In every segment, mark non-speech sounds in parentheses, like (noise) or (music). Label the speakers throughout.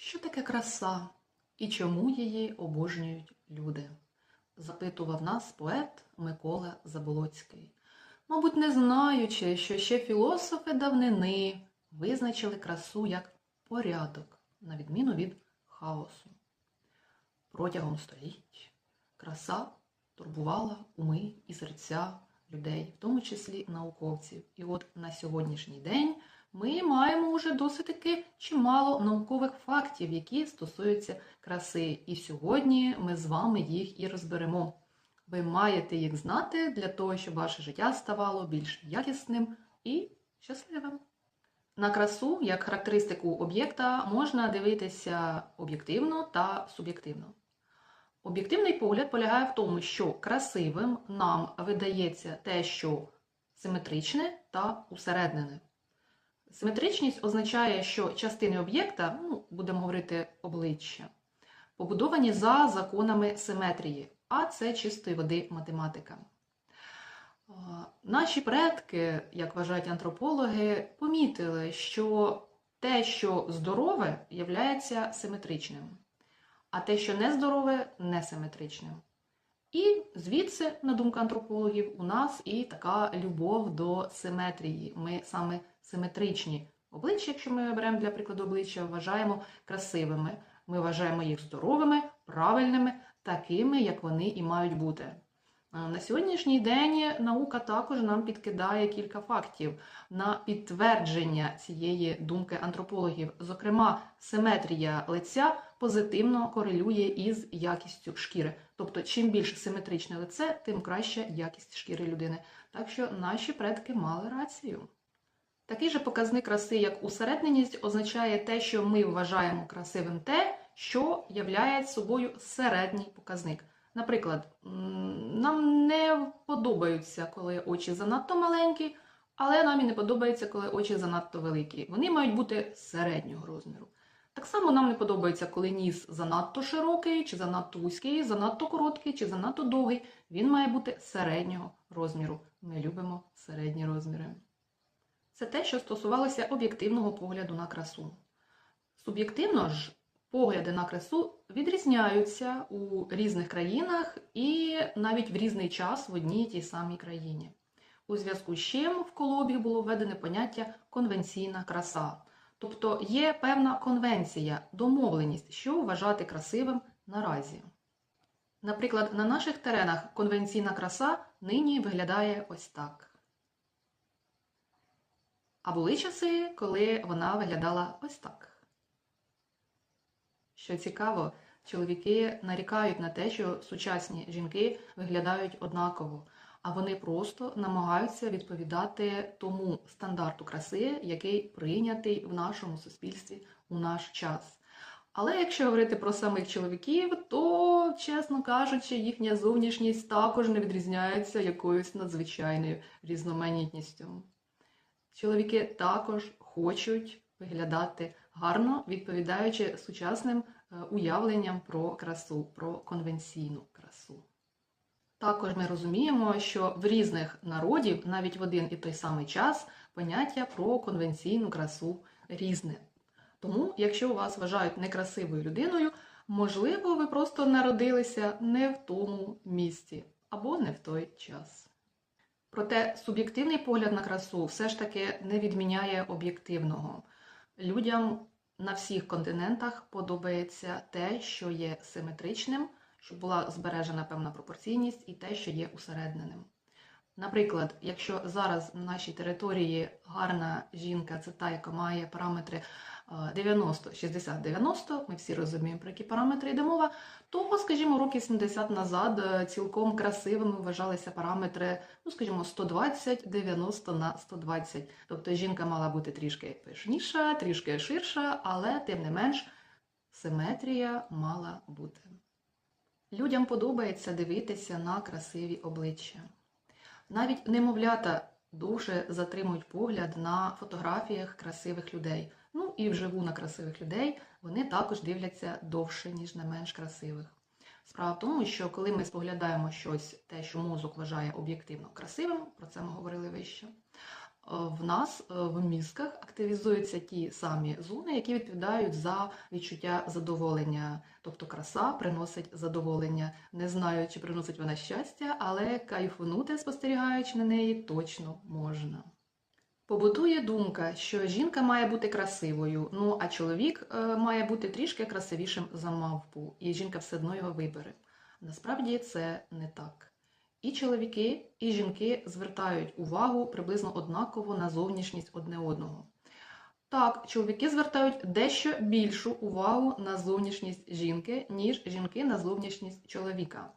Speaker 1: Що таке краса і чому її обожнюють люди? запитував нас поет Микола Заболоцький. Мабуть, не знаючи, що ще філософи давнини визначили красу як порядок, на відміну від хаосу. Протягом століть краса турбувала уми і серця людей, в тому числі науковців. І от на сьогоднішній день ми маємо вже досить таки чимало наукових фактів, які стосуються краси. І сьогодні ми з вами їх і розберемо. Ви маєте їх знати для того, щоб ваше життя ставало більш якісним і щасливим. На красу як характеристику об'єкта можна дивитися об'єктивно та суб'єктивно. Об'єктивний погляд полягає в тому, що красивим нам видається те, що симетричне та усереднене. Симетричність означає, що частини об'єкта, ну, будемо говорити обличчя, побудовані за законами симетрії, а це чистої води математика. Наші предки, як вважають антропологи, помітили, що те, що здорове, є симетричним, а те, що нездорове, несиметричним. І звідси, на думку антропологів, у нас і така любов до симетрії. Ми саме симетричні обличчя, якщо ми беремо для прикладу обличчя, вважаємо красивими. Ми вважаємо їх здоровими, правильними, такими, як вони і мають бути. На сьогоднішній день наука також нам підкидає кілька фактів на підтвердження цієї думки антропологів. Зокрема, симетрія лиця позитивно корелює із якістю шкіри. Тобто, чим більш симетричне лице, тим краща якість шкіри людини. Так що наші предки мали рацію. Такий же показник краси, як усередненість, означає те, що ми вважаємо красивим те, що являє собою середній показник. Наприклад, нам не подобаються, коли очі занадто маленькі, але нам і не подобається, коли очі занадто великі. Вони мають бути середнього розміру. Так само нам не подобається, коли ніс занадто широкий, чи занадто вузький, занадто короткий, чи занадто довгий. Він має бути середнього розміру. Ми любимо середні розміри. Це те, що стосувалося об'єктивного погляду на красу. Суб'єктивно ж, погляди на красу відрізняються у різних країнах і навіть в різний час в одній тій самій країні. У зв'язку з чим в колобіг було введене поняття конвенційна краса. Тобто є певна конвенція, домовленість, що вважати красивим наразі. Наприклад, на наших теренах конвенційна краса нині виглядає ось так. А були часи, коли вона виглядала ось так. Що цікаво, чоловіки нарікають на те, що сучасні жінки виглядають однаково, а вони просто намагаються відповідати тому стандарту краси, який прийнятий в нашому суспільстві у наш час. Але якщо говорити про самих чоловіків, то, чесно кажучи, їхня зовнішність також не відрізняється якоюсь надзвичайною різноманітністю. Чоловіки також хочуть виглядати гарно, відповідаючи сучасним е, уявленням про красу, про конвенційну красу. Також ми розуміємо, що в різних народів навіть в один і той самий час поняття про конвенційну красу різне. Тому, якщо вас вважають некрасивою людиною, можливо, ви просто народилися не в тому місці або не в той час. Проте суб'єктивний погляд на красу все ж таки не відміняє об'єктивного. Людям на всіх континентах подобається те, що є симетричним, щоб була збережена певна пропорційність, і те, що є усередненим. Наприклад, якщо зараз на нашій території гарна жінка це та, яка має параметри 90, 60, 90, ми всі розуміємо, про які параметри йде мова, то, скажімо, роки 70 назад е, цілком красивими вважалися параметри, ну, скажімо, 120, 90 на 120. Тобто жінка мала бути трішки пишніша, трішки ширша, але тим не менш симетрія мала бути. Людям подобається дивитися на красиві обличчя. Навіть немовлята дуже затримують погляд на фотографіях красивих людей. Ну і вживу на красивих людей вони також дивляться довше, ніж на менш красивих. Справа в тому, що коли ми споглядаємо щось, те, що мозок вважає об'єктивно красивим, про це ми говорили вище, в нас е, в мізках активізуються ті самі зони, які відповідають за відчуття задоволення. Тобто краса приносить задоволення. Не знаю, чи приносить вона щастя, але кайфунути, спостерігаючи на неї, точно можна. Побутує думка, що жінка має бути красивою, ну а чоловік е, має бути трішки красивішим за мавпу, і жінка все одно його вибере. Насправді це не так. І чоловіки, і жінки звертають увагу приблизно однаково на зовнішність одне одного. Так, чоловіки звертають дещо більшу увагу на зовнішність жінки, ніж жінки на зовнішність чоловіка.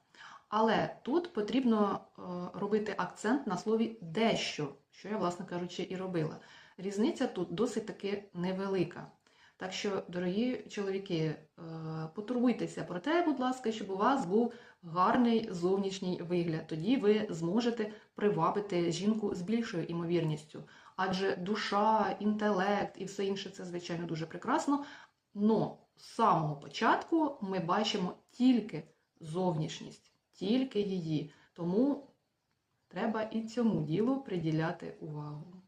Speaker 1: Але тут потрібно е, робити акцент на слові дещо, що я, власне кажучи, і робила. Різниця тут досить таки невелика. Так що, дорогі чоловіки, е, потурбуйтеся про те, будь ласка, щоб у вас був гарний зовнішній вигляд. Тоді ви зможете привабити жінку з більшою імовірністю. Адже душа, інтелект і все інше це, звичайно, дуже прекрасно. Но з самого початку ми бачимо тільки зовнішність, тільки її. Тому треба і цьому ділу приділяти увагу.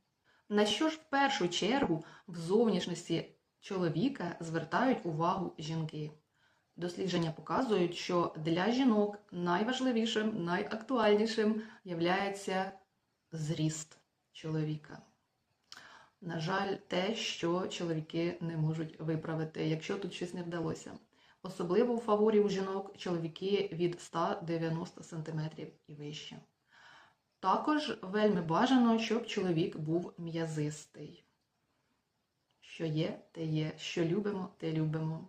Speaker 1: На що ж в першу чергу в зовнішності чоловіка звертають увагу жінки? Дослідження показують, що для жінок найважливішим, найактуальнішим є зріст чоловіка. На жаль, те, що чоловіки не можуть виправити, якщо тут щось не вдалося. Особливо в фаворі у жінок чоловіки від 190 см і вище. Також вельми бажано, щоб чоловік був м'язистий. Що є, те є, що любимо, те любимо.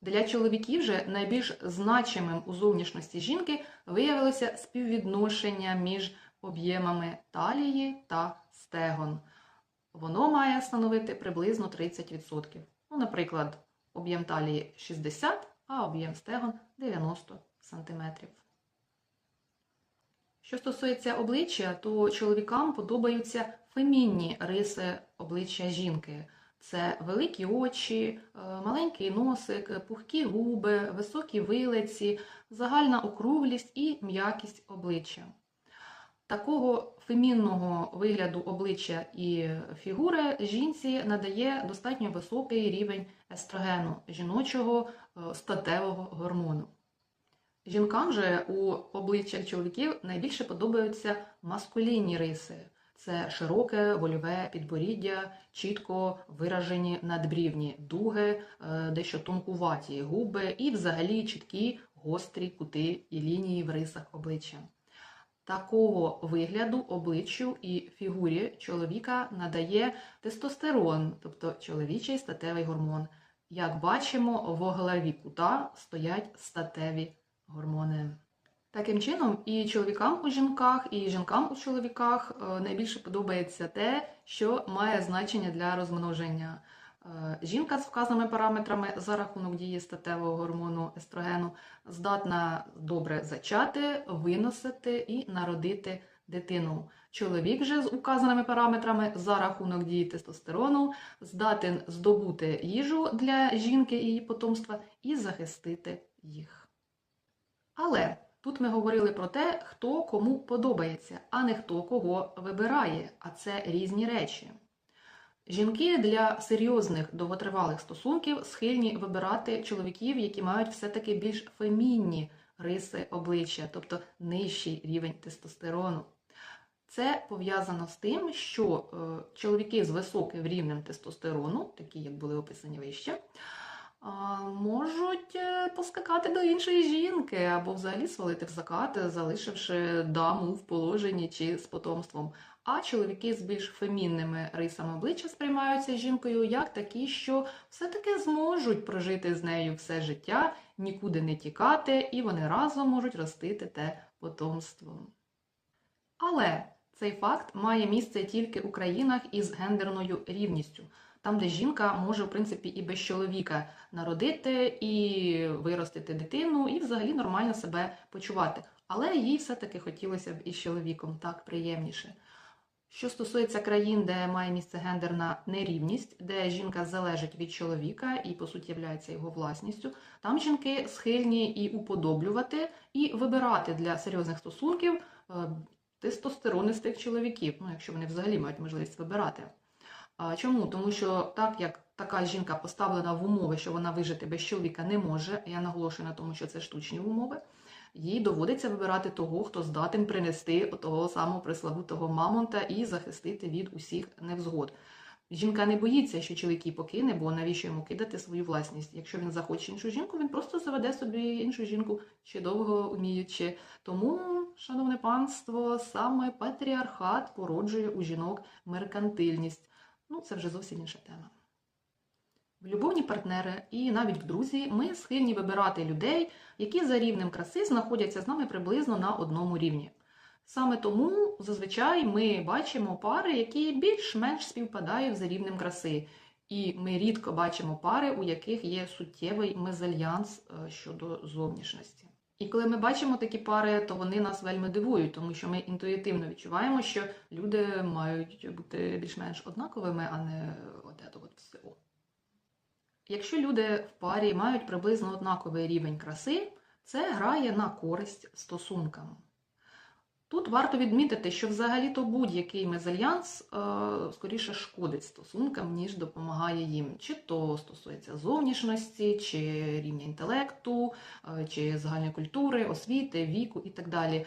Speaker 1: Для чоловіків же найбільш значимим у зовнішності жінки виявилося співвідношення між об'ємами талії та стегон. Воно має становити приблизно 30%. Ну, наприклад, об'єм талії 60, а об'єм стегон 90 см. Що стосується обличчя, то чоловікам подобаються фемінні риси обличчя жінки. Це великі очі, е, маленький носик, пухкі губи, високі вилиці, загальна округлість і м'якість обличчя. Такого фемінного вигляду обличчя і фігури жінці надає достатньо високий рівень естрогену, жіночого е, статевого гормону. Жінкам же у обличчях чоловіків найбільше подобаються маскулінні риси. Це широке вольове підборіддя, чітко виражені надбрівні дуги, е, дещо тонкуваті губи і взагалі чіткі гострі кути і лінії в рисах обличчя. Такого вигляду обличчю і фігурі чоловіка надає тестостерон, тобто чоловічий статевий гормон. Як бачимо, в голові кута стоять статеві гормони. Таким чином, і чоловікам у жінках, і жінкам у чоловіках е, найбільше подобається те, що має значення для розмноження. Е, жінка з вказаними параметрами за рахунок дії статевого гормону естрогену здатна добре зачати, виносити і народити дитину. Чоловік же з указаними параметрами за рахунок дії тестостерону здатен здобути їжу для жінки і її потомства і захистити їх. Але тут ми говорили про те, хто кому подобається, а не хто кого вибирає, а це різні речі. Жінки для серйозних довготривалих стосунків схильні вибирати чоловіків, які мають все-таки більш фемінні риси обличчя, тобто нижчий рівень тестостерону. Це пов'язано з тим, що е, чоловіки з високим рівнем тестостерону, такі як були описані вище, можуть е, поскакати до іншої жінки або взагалі свалити в закат, залишивши даму в положенні чи з потомством. А чоловіки з більш фемінними рисами обличчя сприймаються жінкою як такі, що все-таки зможуть прожити з нею все життя, нікуди не тікати, і вони разом можуть ростити те потомство. Але цей факт має місце тільки у країнах із гендерною рівністю, там, де жінка може, в принципі, і без чоловіка народити, і виростити дитину, і взагалі нормально себе почувати. Але їй все-таки хотілося б із чоловіком так приємніше. Що стосується країн, де має місце гендерна нерівність, де жінка залежить від чоловіка і, по суті, є його власністю, там жінки схильні і уподоблювати, і вибирати для серйозних стосунків е, тестостеронистих чоловіків, ну якщо вони взагалі мають можливість вибирати. Чому? Тому що так як така жінка поставлена в умови, що вона вижити без чоловіка не може, я наголошую на тому, що це штучні умови, їй доводиться вибирати того, хто здатен принести того самого преславутого мамонта і захистити від усіх невзгод. Жінка не боїться, що чоловік її покине, бо навіщо йому кидати свою власність? Якщо він захоче іншу жінку, він просто заведе собі іншу жінку, чи довго вміючи. Тому, шановне панство, саме патріархат породжує у жінок меркантильність. Ну, це вже зовсім інша тема. В любовні партнери і навіть в друзі ми схильні вибирати людей, які за рівнем краси знаходяться з нами приблизно на одному рівні. Саме тому зазвичай ми бачимо пари, які більш-менш співпадають за рівнем краси. І ми рідко бачимо пари, у яких є суттєвий мезальянс е, щодо зовнішності. І коли ми бачимо такі пари, то вони нас вельми дивують, тому що ми інтуїтивно відчуваємо, що люди мають бути більш-менш однаковими, а не от от все. Якщо люди в парі мають приблизно однаковий рівень краси, це грає на користь стосункам. Тут варто відмітити, що взагалі-то будь-який мезальянс е, скоріше шкодить стосункам, ніж допомагає їм. Чи то стосується зовнішності, чи рівня інтелекту, е, чи загальної культури, освіти, віку і так далі. Е,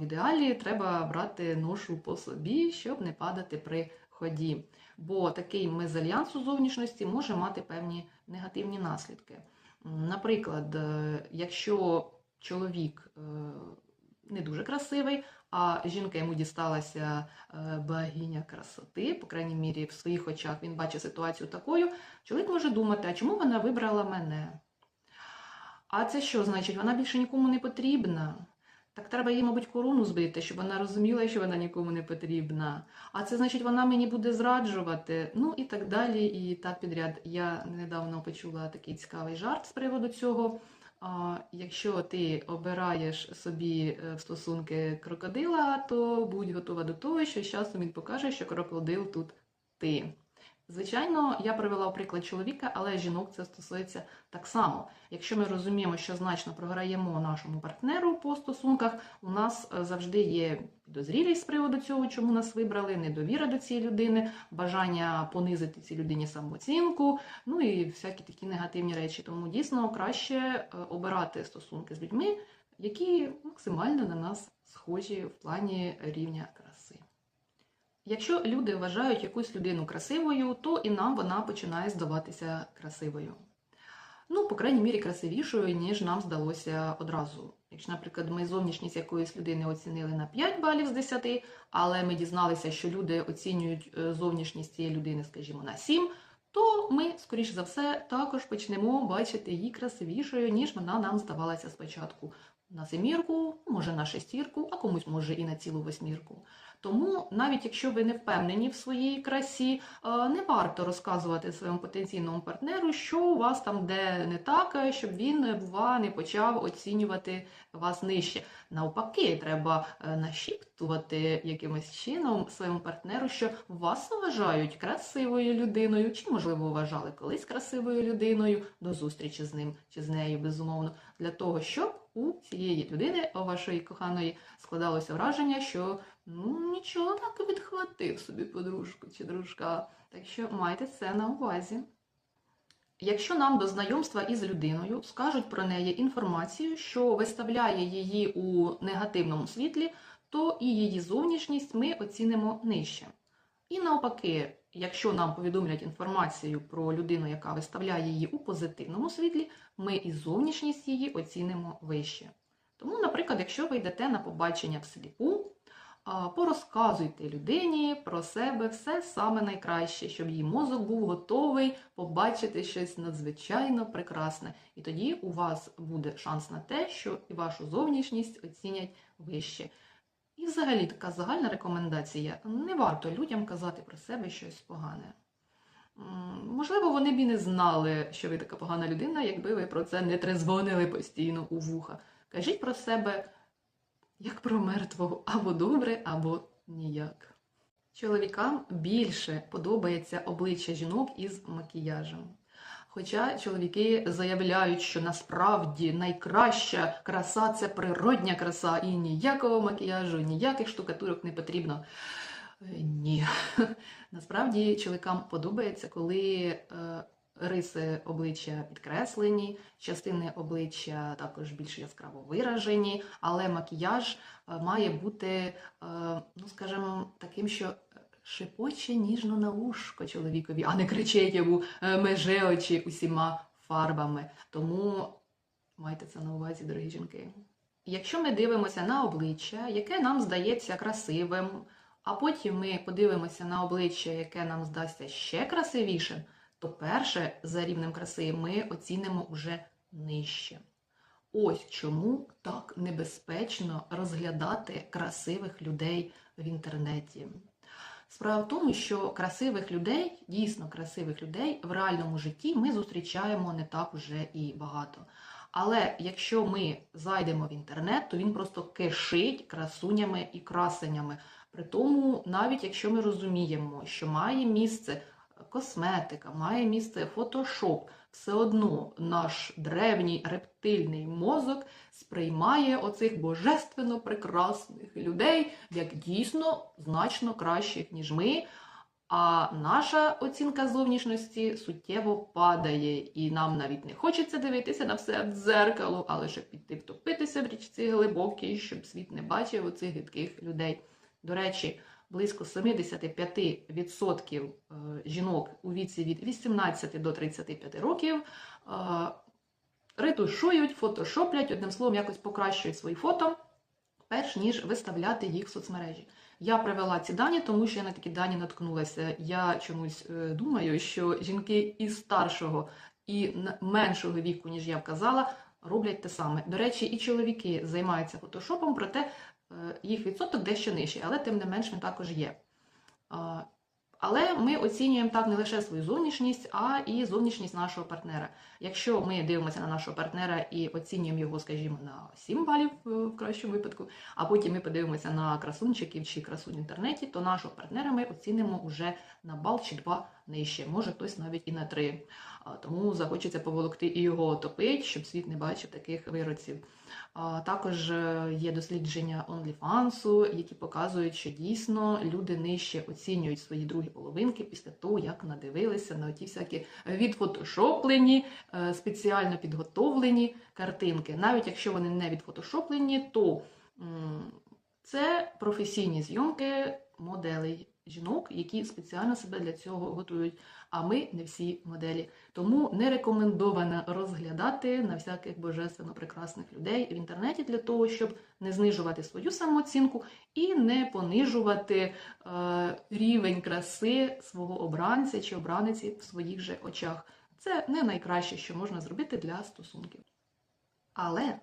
Speaker 1: в ідеалі треба брати ношу по собі, щоб не падати при ході. Бо такий мезальянс у зовнішності може мати певні негативні наслідки. Наприклад, якщо чоловік не дуже красивий, а жінка йому дісталася е, богиня красоти, по крайній мірі, в своїх очах він бачить ситуацію такою, чоловік може думати, а чому вона вибрала мене? А це що значить? Вона більше нікому не потрібна. Так треба їй, мабуть, корону збити, щоб вона розуміла, що вона нікому не потрібна. А це значить, вона мені буде зраджувати. Ну і так далі, і так підряд. Я недавно почула такий цікавий жарт з приводу цього. А, Якщо ти обираєш собі е, в стосунки крокодила, то будь готова до того, що з часом він покаже, що крокодил тут ти. Звичайно, я привела у приклад чоловіка, але жінок це стосується так само. Якщо ми розуміємо, що значно програємо нашому партнеру по стосунках, у нас е, завжди є підозрілість з приводу цього, чому нас вибрали, недовіра до цієї людини, бажання понизити цій людині самооцінку, ну і всякі такі негативні речі. Тому дійсно краще е, обирати стосунки з людьми, які максимально на нас схожі в плані рівня. Якщо люди вважають якусь людину красивою, то і нам вона починає здаватися красивою. Ну, по крайній мірі, красивішою, ніж нам здалося одразу. Якщо, наприклад, ми зовнішність якоїсь людини оцінили на 5 балів з 10, але ми дізналися, що люди оцінюють е, зовнішність цієї людини, скажімо, на 7, то ми, скоріш за все, також почнемо бачити її красивішою, ніж вона нам здавалася спочатку. На семірку, може на шестірку, а комусь може і на цілу восьмірку. Тому, навіть якщо ви не впевнені в своїй красі, е, не варто розказувати своєму потенційному партнеру, що у вас там де не так, е, щоб він, бува, не почав оцінювати вас нижче. Навпаки, треба е, нашіптувати якимось чином своєму партнеру, що вас вважають красивою людиною, чи, можливо, вважали колись красивою людиною до зустрічі з ним чи з нею, безумовно, для того, щоб у цієї людини, вашої коханої, складалося враження, що ну нічого так відхватив собі подружку чи дружка. Так що майте це на увазі. Якщо нам до знайомства із людиною скажуть про неї інформацію, що виставляє її у негативному світлі, то і її зовнішність ми оцінимо нижче. І навпаки, якщо нам повідомлять інформацію про людину, яка виставляє її у позитивному світлі, ми і зовнішність її оцінимо вище. Тому, наприклад, якщо ви йдете на побачення всліпу, порозказуйте людині про себе все саме найкраще, щоб її мозок був готовий побачити щось надзвичайно прекрасне. І тоді у вас буде шанс на те, що і вашу зовнішність оцінять вище. І взагалі така загальна рекомендація: не варто людям казати про себе щось погане. Можливо, вони б і не знали, що ви така погана людина, якби ви про це не трезвонили постійно у вуха. Кажіть про себе як про мертвого або добре, або ніяк. Чоловікам більше подобається обличчя жінок із макіяжем. Хоча чоловіки заявляють, що насправді найкраща краса це природня краса, і ніякого макіяжу, ніяких штукатурок не потрібно. Е, Ні. (laughs) Насправді чоловікам подобається, коли е, риси обличчя підкреслені, частини обличчя також більш яскраво виражені, але макіяж е, має бути, е, ну скажімо, таким, що шепоче ніжно на ушко чоловікові, а не кричить йому е, меже очі усіма фарбами. Тому майте це на увазі, дорогі жінки. Якщо ми дивимося на обличчя, яке нам здається красивим, а потім ми подивимося на обличчя, яке нам здасться ще красивішим, то перше за рівнем краси ми оцінимо уже нижче. Ось чому так небезпечно розглядати красивих людей в інтернеті. Справа в тому, що красивих людей, дійсно красивих людей в реальному житті ми зустрічаємо не так уже і багато. Але якщо ми зайдемо в інтернет, то він просто кишить красунями і красенями. При тому, навіть якщо ми розуміємо, що має місце косметика, має місце фотошоп, все одно наш древній рептильний мозок сприймає оцих божественно прекрасних людей як дійсно значно кращих, ніж ми. А наша оцінка зовнішності суттєво падає, і нам навіть не хочеться дивитися на все в дзеркало, але щоб піти втопитися в річці глибокій, щоб світ не бачив оцих гидких людей. До речі, близько 75% е, жінок у віці від 18 до 35 років е, ретушують, фотошоплять, одним словом, якось покращують свої фото, перш ніж виставляти їх в соцмережі. Я привела ці дані, тому що я на такі дані наткнулася. Я чомусь е, думаю, що жінки із старшого і меншого віку, ніж я вказала, роблять те саме. До речі, і чоловіки займаються фотошопом, проте Е, їх відсоток дещо нижчий, але тим не менш він також є. Але ми оцінюємо так не лише свою зовнішність, а і зовнішність нашого партнера. Якщо ми дивимося на нашого партнера і оцінюємо його, скажімо, на 7 балів е, в кращому випадку, а потім ми подивимося на красунчиків чи красу в інтернеті, то нашого партнера ми оцінимо вже на бал чи два нижче, може хтось навіть і на три. Тому захочеться поволокти і його отопить, щоб світ не бачив таких вироців. Також е, є дослідження OnlyFans, які показують, що дійсно люди нижче оцінюють свої другі половинки після того, як надивилися на ті всякі відфотошоплені, е, спеціально підготовлені картинки. Навіть якщо вони не відфотошоплені, то це професійні зйомки моделей жінок, які спеціально себе для цього готують. А ми не всі моделі. Тому не рекомендовано розглядати на всяких божественно прекрасних людей в інтернеті для того, щоб не знижувати свою самооцінку і не понижувати е, рівень краси свого обранця чи обраниці в своїх же очах. Це не найкраще, що можна зробити для стосунків. Але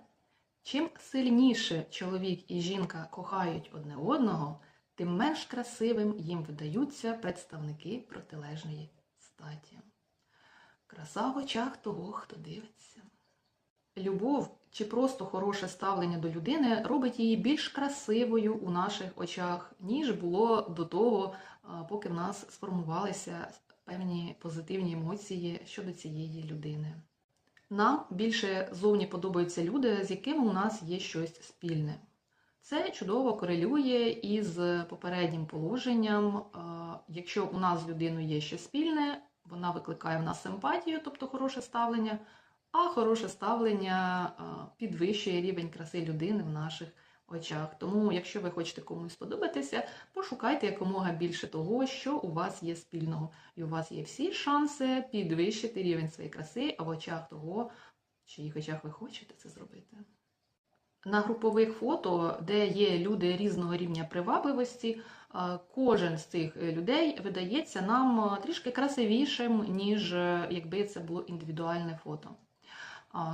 Speaker 1: чим сильніше чоловік і жінка кохають одне одного, тим менш красивим їм видаються представники протилежної статі. Краса в очах того, хто дивиться. Любов чи просто хороше ставлення до людини робить її більш красивою у наших очах, ніж було до того, поки в нас сформувалися певні позитивні емоції щодо цієї людини. Нам більше зовні подобаються люди, з якими у нас є щось спільне. Це чудово корелює із попереднім положенням. Е, Якщо у нас з людиною є щось спільне, вона викликає в нас симпатію, тобто хороше ставлення, а хороше ставлення е, підвищує рівень краси людини в наших очах. Тому, якщо ви хочете комусь сподобатися, пошукайте якомога більше того, що у вас є спільного. І у вас є всі шанси підвищити рівень своєї краси в очах того, в чиїх очах ви хочете це зробити. На групових фото, де є люди різного рівня привабливості, е, кожен з цих людей видається нам е, трішки красивішим, ніж е, якби це було індивідуальне фото.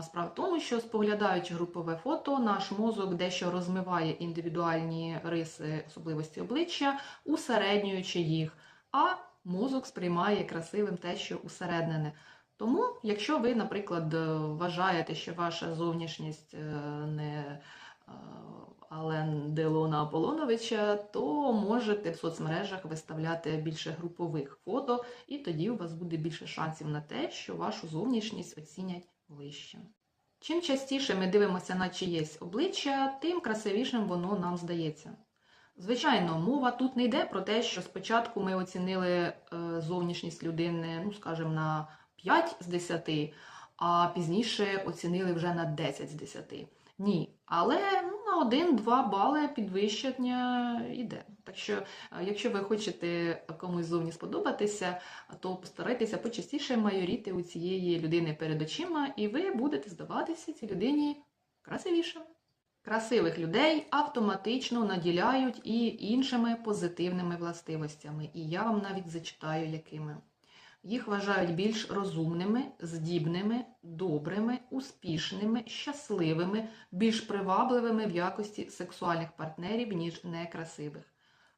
Speaker 1: Справа в тому, що споглядаючи групове фото, наш мозок дещо розмиває індивідуальні риси особливості обличчя, усереднюючи їх, а мозок сприймає красивим те, що усереднене. Тому, якщо ви, наприклад, е, вважаєте, що ваша зовнішність е, не е, Ален Делона Аполоновича, то можете в соцмережах виставляти більше групових фото, і тоді у вас буде більше шансів на те, що вашу зовнішність оцінять вище. Чим частіше ми дивимося на чиєсь обличчя, тим красивішим воно нам здається. Звичайно, мова тут не йде про те, що спочатку ми оцінили зовнішність людини, ну скажімо, на 5 з 10, а пізніше оцінили вже на 10 з 10. Ні, але ну, на 1-2 бали підвищення йде. Так що, е, якщо ви хочете комусь зовні сподобатися, то постарайтеся почастіше майоріти у цієї людини перед очима, і ви будете здаватися цій людині красивішим. Красивих людей автоматично наділяють і іншими позитивними властивостями, і я вам навіть зачитаю, якими. Їх вважають більш розумними, здібними, добрими, успішними, щасливими, більш привабливими в якості сексуальних партнерів, ніж некрасивих.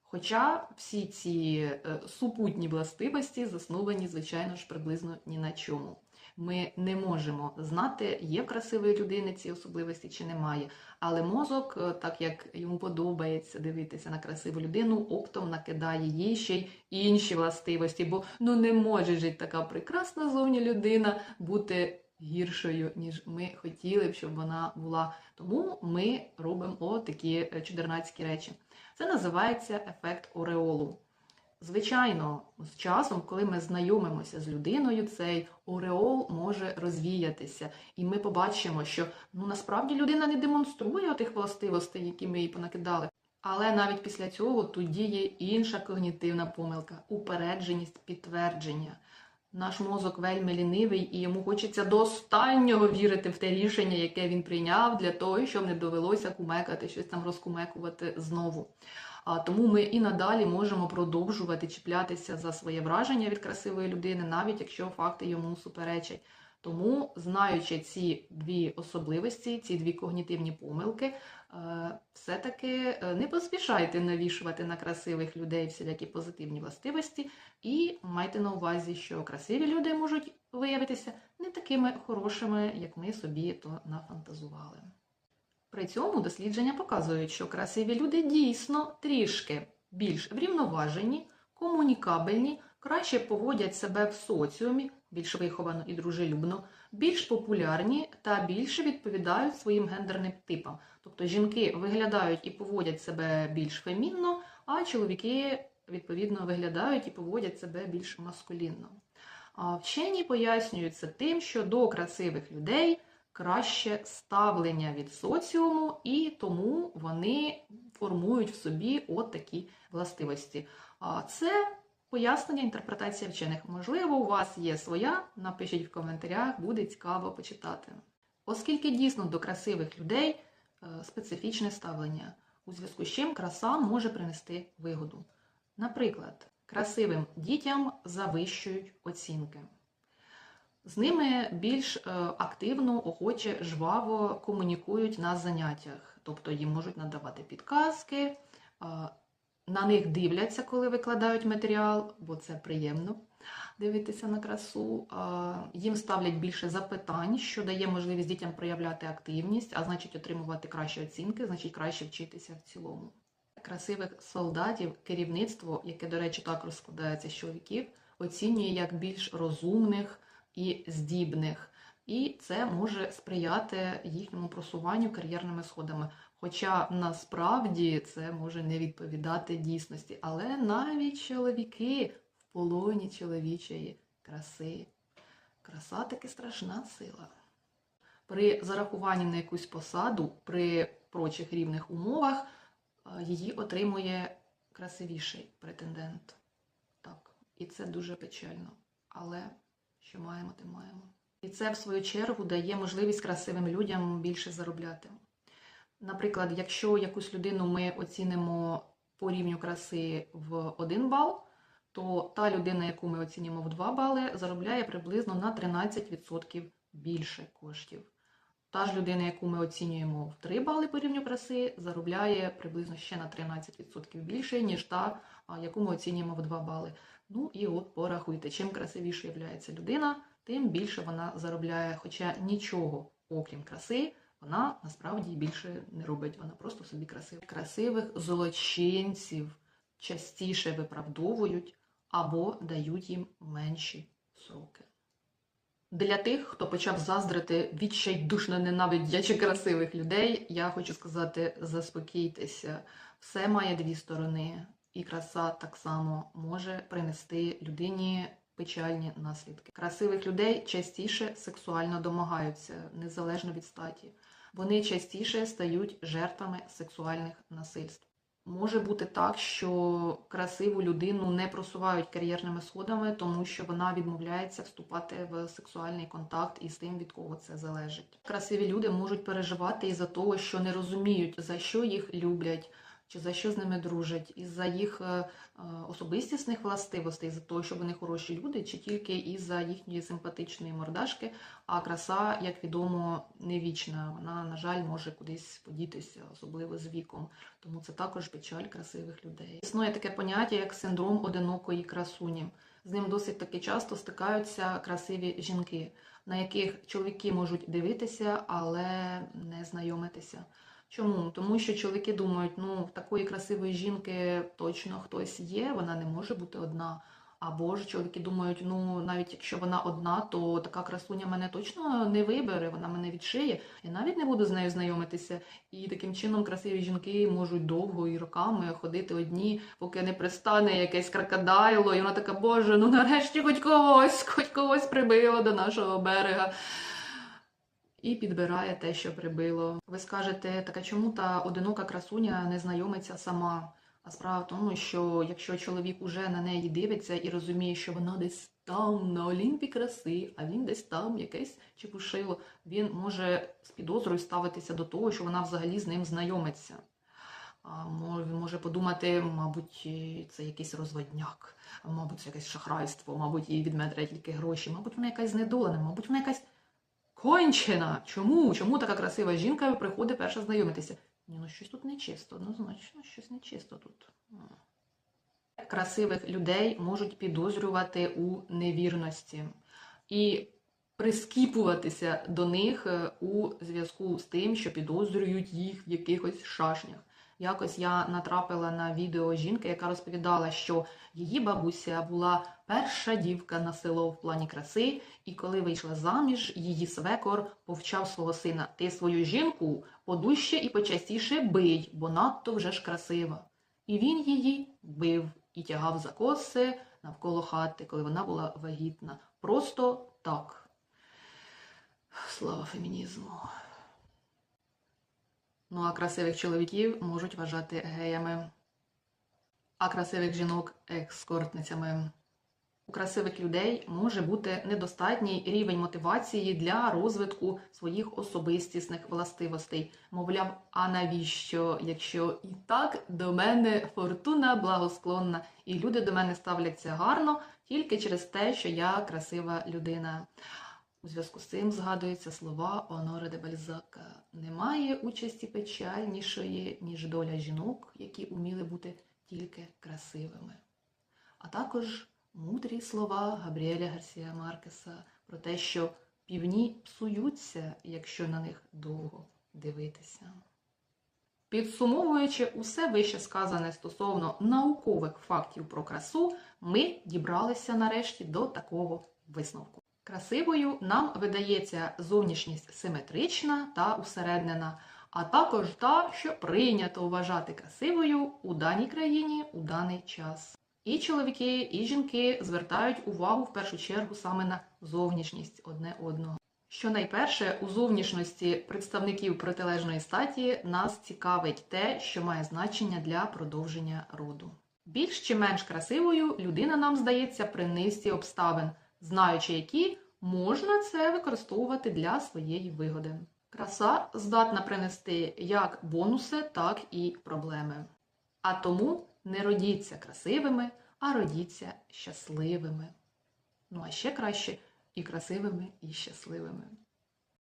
Speaker 1: Хоча всі ці е, супутні властивості засновані, звичайно ж, приблизно ні на чому. Ми не можемо знати, є красивої людини ці особливості чи немає. Але мозок, е, так як йому подобається дивитися на красиву людину, оптом накидає їй ще й інші властивості, бо ну не може жити така прекрасна зовні людина бути гіршою, ніж ми хотіли б, щоб вона була. Тому ми робимо отакі е, чудернацькі речі. Це називається ефект ореолу. Звичайно, з часом, коли ми знайомимося з людиною, цей ореол може розвіятися, і ми побачимо, що ну насправді людина не демонструє тих властивостей, які ми їй понакидали. Але навіть після цього тут діє інша когнітивна помилка упередженість підтвердження. Наш мозок вельми лінивий, і йому хочеться до останнього вірити в те рішення, яке він прийняв, для того, щоб не довелося кумекати, щось там розкумекувати знову. Тому ми і надалі можемо продовжувати чіплятися за своє враження від красивої людини, навіть якщо факти йому суперечать. Тому, знаючи ці дві особливості, ці дві когнітивні помилки, е, все-таки е, не поспішайте навішувати на красивих людей всілякі позитивні властивості, і майте на увазі, що красиві люди можуть виявитися не такими хорошими, як ми собі то нафантазували. При цьому дослідження показують, що красиві люди дійсно трішки більш врівноважені, комунікабельні, краще поводять себе в соціумі, більш виховано і дружелюбно, більш популярні та більше відповідають своїм гендерним типам. Тобто жінки виглядають і поводять себе більш фемінно, а чоловіки відповідно виглядають і поводять себе більш маскулінно. Вчені пояснюють це тим, що до красивих людей краще ставлення від соціуму, і тому вони формують в собі от такі властивості. Це пояснення, інтерпретація вчених. Можливо, у вас є своя, напишіть в коментарях, буде цікаво почитати. Оскільки дійсно до красивих людей е, специфічне ставлення, у зв'язку з чим краса може принести вигоду. Наприклад, красивим дітям завищують оцінки. З ними більш е, активно, охоче, жваво комунікують на заняттях, тобто їм можуть надавати підказки, е, на них дивляться, коли викладають матеріал, бо це приємно дивитися на красу. Е, Їм ставлять більше запитань, що дає можливість дітям проявляти активність, а значить отримувати кращі оцінки, значить краще вчитися в цілому. Красивих солдатів керівництво, яке, до речі, так розкладається з чоловіків, оцінює як більш розумних і здібних, і це може сприяти їхньому просуванню кар'єрними сходами. Хоча насправді це може не відповідати дійсності, але навіть чоловіки в полоні чоловічої краси. Краса таки страшна сила. При зарахуванні на якусь посаду, при прочих рівних умовах, е, її отримує красивіший претендент. Так, і це дуже печально. Але що маємо, те маємо. І це, в свою чергу, дає можливість красивим людям більше заробляти. Наприклад, якщо якусь людину ми оцінимо по рівню краси в 1 бал, то та людина, яку ми оцінюємо в 2 бали, заробляє приблизно на 13% більше коштів. Та ж людина, яку ми оцінюємо в 3 бали по рівню краси, заробляє приблизно ще на 13% більше, ніж та, яку ми оцінюємо в 2 бали. Ну і от порахуйте, чим красивіше є людина, тим більше вона заробляє, хоча нічого, окрім краси, Вона насправді більше не робить, вона просто собі красива. Красивих злочинців частіше виправдовують або дають їм менші сроки. Для тих, хто почав заздрити відчайдушно ненавидячи красивих людей, я хочу сказати: заспокійтеся, все має дві сторони, і краса так само може принести людині печальні наслідки. Красивих людей частіше сексуально домагаються, незалежно від статі. Вони частіше стають жертвами сексуальних насильств. Може бути так, що красиву людину не просувають кар'єрними сходами, тому що вона відмовляється вступати в сексуальний контакт із тим, від кого це залежить. Красиві люди можуть переживати із-за того, що не розуміють, за що їх люблять, чи за що з ними дружать, із-за їх е, е, особистісних властивостей, за того, що вони хороші люди, чи тільки із-за їхньої симпатичної мордашки. А краса, як відомо, не вічна. Вона, на жаль, може кудись подітися, особливо з віком. Тому це також печаль красивих людей. Існує таке поняття, як синдром одинокої красуні. З ним досить таки часто стикаються красиві жінки, на яких чоловіки можуть дивитися, але не знайомитися. Чому? Тому що чоловіки думають, ну в такої красивої жінки точно хтось є, вона не може бути одна. Або ж чоловіки думають, ну навіть якщо вона одна, то така красуня мене точно не вибере, вона мене відшиє. Я навіть не буду з нею знайомитися. І таким чином красиві жінки можуть довго і роками ходити одні, поки не пристане якесь крокодайло, і вона така, боже, ну нарешті хоч когось, хоч когось прибило до нашого берега. І підбирає те, що прибило. Ви скажете, так а чому та одинока красуня не знайомиться сама? А справа в тому, що якщо чоловік уже на неї дивиться і розуміє, що вона десь там на Олімпі краси, а він десь там якесь чепушило, він може з підозрою ставитися до того, що вона взагалі з ним знайомиться. А Він може подумати, мабуть, це якийсь розводняк, мабуть, це якесь шахрайство, мабуть, їй відметрять тільки гроші, мабуть, вона якась знедолена, мабуть, вона якась кончена. Чому? Чому така красива жінка приходить перша знайомитися? Ні, ну щось тут нечисто, однозначно, щось нечисто тут. Красивих людей можуть підозрювати у невірності і прискіпуватися до них е, у зв'язку з тим, що підозрюють їх в якихось шашнях. Якось я натрапила на відео жінки, яка розповідала, що її бабуся була перша дівка на село в плані краси, і коли вийшла заміж, її свекор повчав свого сина: ти свою жінку подужче і почастіше бий, бо надто вже ж красива. І він її бив і тягав за коси навколо хати, коли вона була вагітна. Просто так. Слава фемінізму. Ну а красивих чоловіків можуть вважати геями, а красивих жінок екскортницями. У красивих людей може бути недостатній рівень мотивації для розвитку своїх особистісних властивостей. Мовляв, а навіщо, якщо і так до мене фортуна благосклонна, і люди до мене ставляться гарно тільки через те, що я красива людина. У зв'язку з цим згадуються слова Оноре де Бальзака. Немає участі печальнішої, ніж доля жінок, які уміли бути тільки красивими. А також мудрі слова Габріеля Гарсія Маркеса про те, що півні псуються, якщо на них довго дивитися. Підсумовуючи усе вище сказане стосовно наукових фактів про красу, ми дібралися нарешті до такого висновку. Красивою нам видається зовнішність симетрична та усереднена, а також та, що прийнято вважати красивою у даній країні у даний час. І чоловіки, і жінки звертають увагу в першу чергу саме на зовнішність одне одного. Що найперше, у зовнішності представників протилежної статі нас цікавить те, що має значення для продовження роду. Більш чи менш красивою людина нам здається при низці обставин, знаючи які можна це використовувати для своєї вигоди. Краса здатна принести як бонуси, так і проблеми. А тому не родіться красивими, а родіться щасливими. Ну а ще краще і красивими, і щасливими.